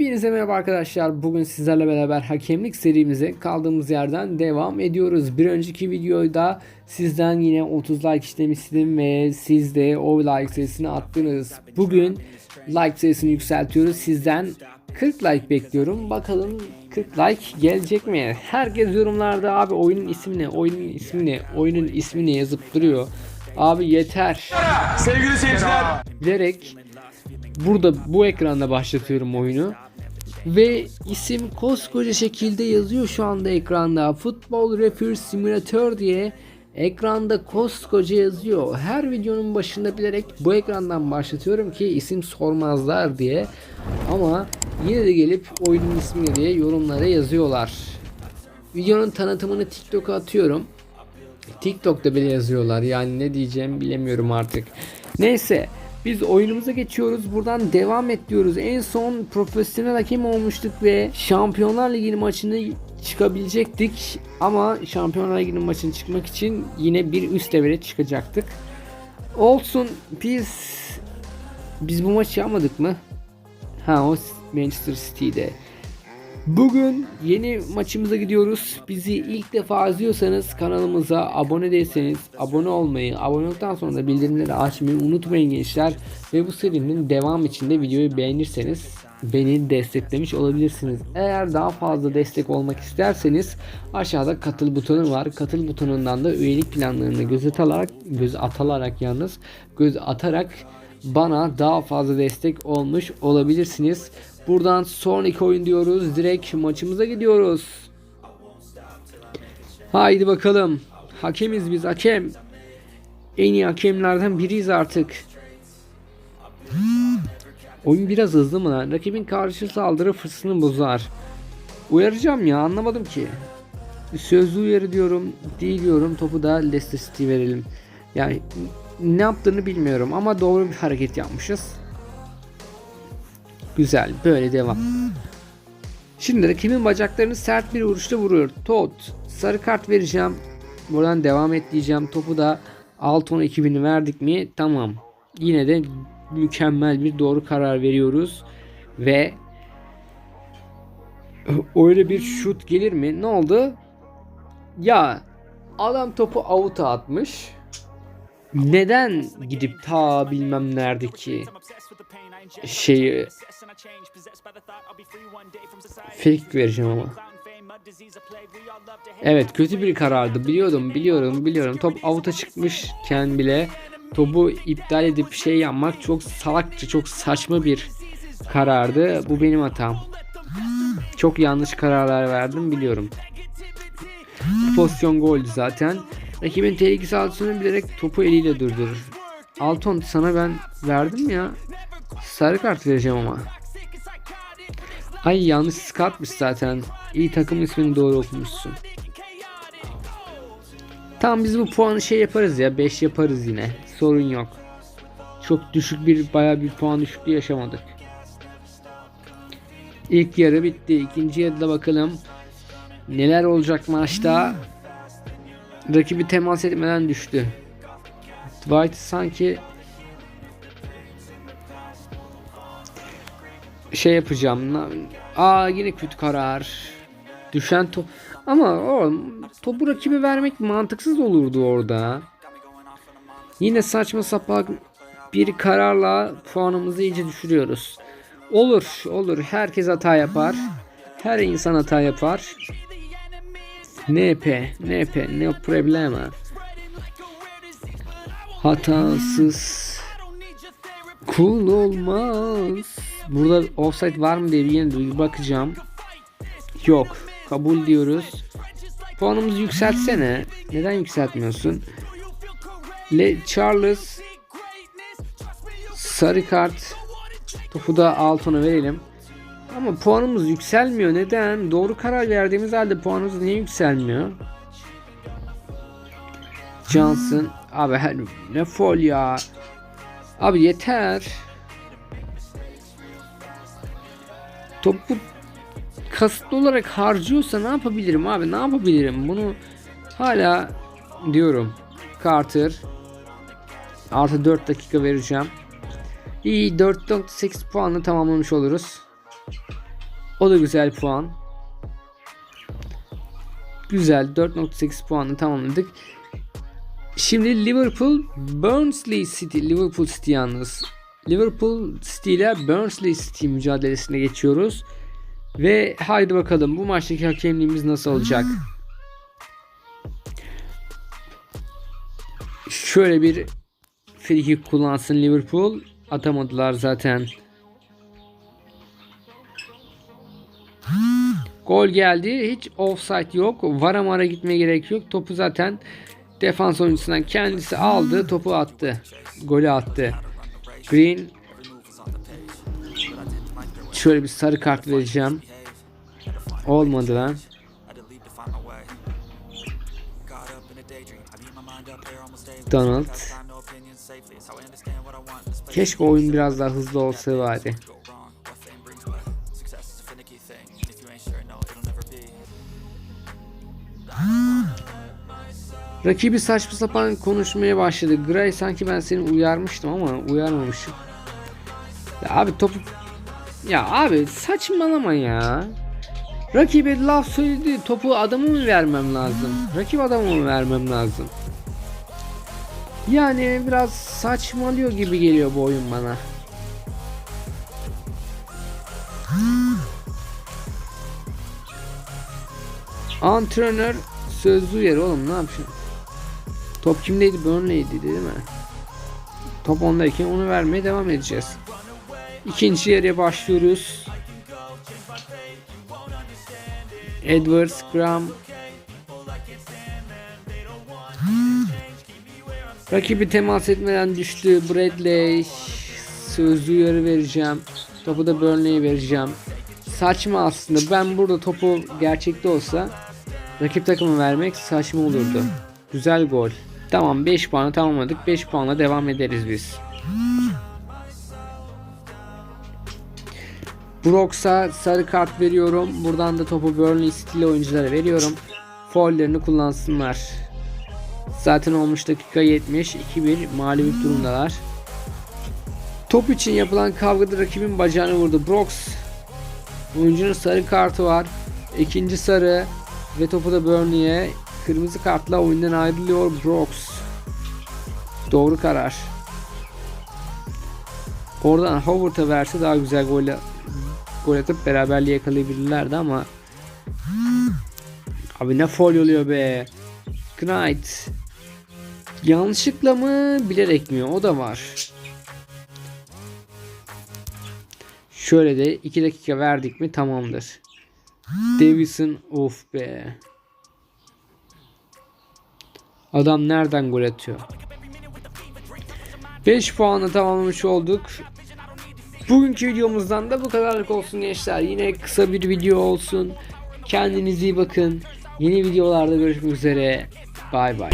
Hepinize merhaba arkadaşlar. Bugün sizlerle beraber hakemlik serimize kaldığımız yerden devam ediyoruz. Bir önceki videoda sizden yine 30 like istemiştim ve siz de o like sayısını attınız. Bugün like sayısını yükseltiyoruz. Sizden 40 like bekliyorum. Bakalım 40 like gelecek mi? Herkes yorumlarda abi oyunun ismi ne? Oyunun ismi ne? Oyunun ismi ne yazıp duruyor. Abi yeter. Sevgili seyirciler. Bilerek burada bu ekranda başlatıyorum oyunu. Ve isim koskoca şekilde yazıyor şu anda ekranda. Football Referee Simulator diye ekranda koskoca yazıyor. Her videonun başında bilerek bu ekrandan başlatıyorum ki isim sormazlar diye. Ama yine de gelip oyunun ismini diye yorumlara yazıyorlar. Videonun tanıtımını TikTok'a atıyorum. TikTok'ta bile yazıyorlar. Yani ne diyeceğimi bilemiyorum artık. Neyse biz oyunumuza geçiyoruz. Buradan devam et diyoruz. En son profesyonel hakem olmuştuk ve Şampiyonlar Ligi'nin maçını çıkabilecektik. Ama Şampiyonlar Ligi'nin maçını çıkmak için yine bir üst levele çıkacaktık. Olsun biz biz bu maçı yapmadık mı? Ha o Manchester City'de. Bugün yeni maçımıza gidiyoruz. Bizi ilk defa izliyorsanız kanalımıza abone değilseniz abone olmayı, abone olduktan sonra da bildirimleri açmayı unutmayın gençler. Ve bu serinin devam içinde videoyu beğenirseniz beni desteklemiş olabilirsiniz. Eğer daha fazla destek olmak isterseniz aşağıda katıl butonu var. Katıl butonundan da üyelik planlarını göz atarak, göz atalarak yalnız göz atarak bana daha fazla destek olmuş olabilirsiniz. Buradan sonraki oyun diyoruz. Direkt maçımıza gidiyoruz. Haydi bakalım. Hakemiz biz hakem. En iyi hakemlerden biriyiz artık. Oyun biraz hızlı mı lan? Rakibin karşı saldırı fırsatını bozar. Uyaracağım ya anlamadım ki. Sözlü uyarı diyorum. Değil diyorum. Topu da Leicester City verelim. Yani ne yaptığını bilmiyorum ama doğru bir hareket yapmışız. Güzel. Böyle devam. Şimdi rakibin bacaklarını sert bir vuruşta vuruyor. Todd. Sarı kart vereceğim. Buradan devam et diyeceğim. Topu da Alton ekibini verdik mi? Tamam. Yine de mükemmel bir doğru karar veriyoruz. Ve öyle bir şut gelir mi? Ne oldu? Ya adam topu avuta atmış. Neden gidip ta bilmem neredeki şeyi fake vereceğim ama. Evet kötü bir karardı. Biliyordum biliyorum biliyorum. Top avuta çıkmışken bile topu iptal edip şey yapmak çok salakça çok saçma bir karardı. Bu benim hatam. Çok yanlış kararlar verdim biliyorum. Pozisyon goldü zaten rakibin tehlikesi altını bilerek topu eliyle durdurur Alton sana ben verdim ya sarı kart vereceğim ama Ay yanlış skatmış zaten. İyi takım ismini doğru okumuşsun. Tamam biz bu puanı şey yaparız ya 5 yaparız yine. Sorun yok. Çok düşük bir baya bir puan düşüklüğü yaşamadık. İlk yarı bitti. İkinci yarıda bakalım neler olacak maçta. Rakibi temas etmeden düştü. Dwight sanki şey yapacağım. Aa yine kötü karar. Düşen top. Ama o topu rakibe vermek mantıksız olurdu orada. Yine saçma sapan bir kararla puanımızı iyice düşürüyoruz. Olur, olur. Herkes hata yapar. Her insan hata yapar. NP, NP, ne problema. Hatasız kul olmaz. Burada offside var mı diye bir yine bir bakacağım. Yok. Kabul diyoruz. Puanımızı yükseltsene. Neden yükseltmiyorsun? Le Charles sarı kart topu da Alton'a verelim. Ama puanımız yükselmiyor. Neden? Doğru karar verdiğimiz halde puanımız niye yükselmiyor? Johnson. Abi ne fol ya. Abi yeter. topu kasıtlı olarak harcıyorsa ne yapabilirim abi ne yapabilirim bunu hala diyorum Carter artı 4 dakika vereceğim iyi 4.8 puanla tamamlamış oluruz O da güzel puan. Güzel 4.8 puanla tamamladık. Şimdi Liverpool Burnley City Liverpool City yalnız. Liverpool City ile Burnley City mücadelesine geçiyoruz. Ve haydi bakalım bu maçtaki hakemliğimiz nasıl olacak? Şöyle bir free kick kullansın Liverpool. Atamadılar zaten. Gol geldi. Hiç offside yok. Vara mara gitmeye gerek yok. Topu zaten defans oyuncusundan kendisi aldı. Topu attı. Golü attı. Green Şöyle bir sarı kart vereceğim. Olmadı lan. Donald. Keşke oyun biraz daha hızlı olsa bari. Rakibi saçma sapan konuşmaya başladı. Gray sanki ben seni uyarmıştım ama uyarmamışım. Ya abi topu... Ya abi saçmalama ya. Rakibe laf söyledi. Topu adamı mı vermem lazım? Rakip adamı mı vermem lazım? Yani biraz saçmalıyor gibi geliyor bu oyun bana. Antrenör sözlü uyarı oğlum ne yapıyorsun? Top kimdeydi? Burnley'di değil mi? Top ondayken onu vermeye devam edeceğiz. İkinci yarıya başlıyoruz. Edwards, Graham. Rakibi temas etmeden düştü. Bradley sözlü uyarı vereceğim. Topu da Burnley'e vereceğim. Saçma aslında. Ben burada topu gerçekte olsa rakip takımı vermek saçma olurdu. Güzel gol. Tamam 5 puanı tamamladık. 5 puanla devam ederiz biz. Brooks'a sarı kart veriyorum. Buradan da topu Burnley City'li oyunculara veriyorum. Foul'lerini kullansınlar. Zaten olmuş dakika 70. 2-1 mağlup durumdalar. Top için yapılan kavgada rakibin bacağını vurdu. Brooks oyuncunun sarı kartı var. İkinci sarı ve topu da Burnley'e kırmızı kartla oyundan ayrılıyor Brooks. Doğru karar. Oradan Howard'a verse daha güzel gol gol atıp beraberliği yakalayabilirlerdi ama Abi ne foul oluyor be. Knight. Yanlışlıkla mı bilerek mi? O da var. Şöyle de 2 dakika verdik mi tamamdır. Davison of be. Adam nereden gol atıyor? 5 puanla tamamlamış olduk. Bugünkü videomuzdan da bu kadarlık olsun gençler. Yine kısa bir video olsun. Kendinize iyi bakın. Yeni videolarda görüşmek üzere. Bye bye.